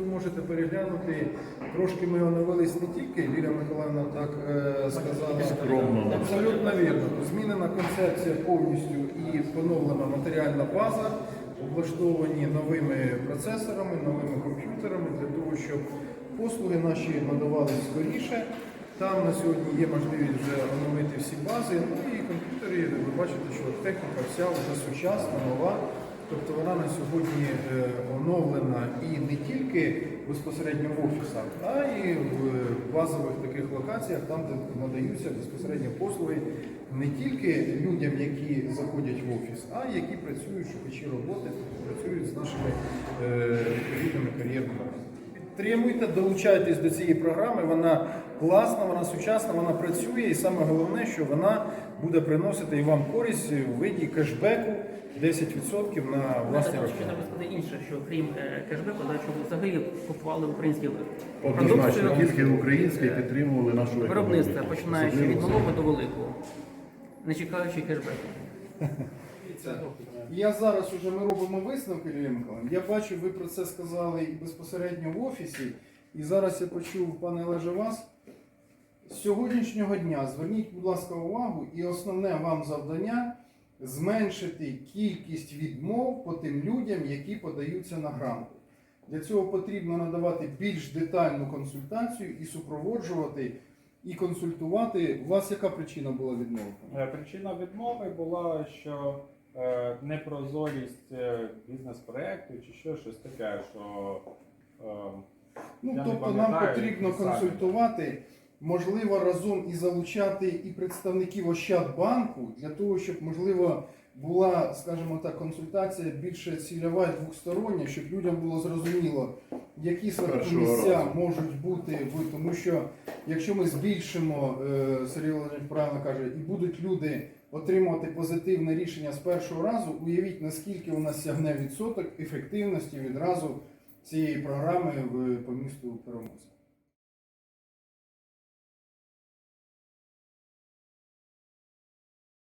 ви можете переглянути. Трошки ми оновились не тільки, Лілія Миколаївна так е, сказала. Скромно. Абсолютно вірно. Змінена концепція повністю і поновлена матеріальна база, облаштовані новими процесорами, новими комп'ютерами для того, щоб послуги наші надавались скоріше. Там на сьогодні є можливість вже оновити всі бази. Ну і комп'ютери, ви бачите, що техніка вся вже сучасна, нова. Тобто вона на сьогодні е, оновлена і не тільки безпосередньо в офісах, а і в базових таких локаціях, там, де надаються безпосередньо послуги не тільки людям, які заходять в офіс, а й які працюють, шукачі роботи, працюють з нашими е, відповідними кар'єрними. Підтримуйте, долучайтесь до цієї програми. Вона класна, вона сучасна, вона працює, і саме головне, що вона буде приносити і вам користь у виді кешбеку 10% на власні Ще рахунки. треба сказати інше, що крім е, кешбеку, да, щоб взагалі купували українські Однозначно, тільки українське підтримували нашу економіку. починаючи від малого до великого, не чекаючи кешбеку. Я зараз уже ми робимо висновки, Миколаївна. Я бачу, ви про це сказали безпосередньо в офісі. І зараз я почув, пане Олеже, вас. З сьогоднішнього дня зверніть, будь ласка, увагу, і основне вам завдання зменшити кількість відмов по тим людям, які подаються на гранту. Для цього потрібно надавати більш детальну консультацію і супроводжувати, і консультувати. У вас яка причина була відмови? Е, Причина відмови була, що е, непрозорість е, бізнес-проекту чи що, щось таке, що е, Ну, Я не тобто нам потрібно консультувати, можливо, разом і залучати і представників Ощадбанку для того, щоб, можливо, була, скажімо так, консультація більше цільова і двостороння, щоб людям було зрозуміло, які першого місця разу. можуть бути в тому, що якщо ми збільшимо, е, Сергій Володимирович правильно каже, і будуть люди отримувати позитивне рішення з першого разу, уявіть, наскільки у нас сягне відсоток ефективності відразу цієї програми в, по місту Переможця.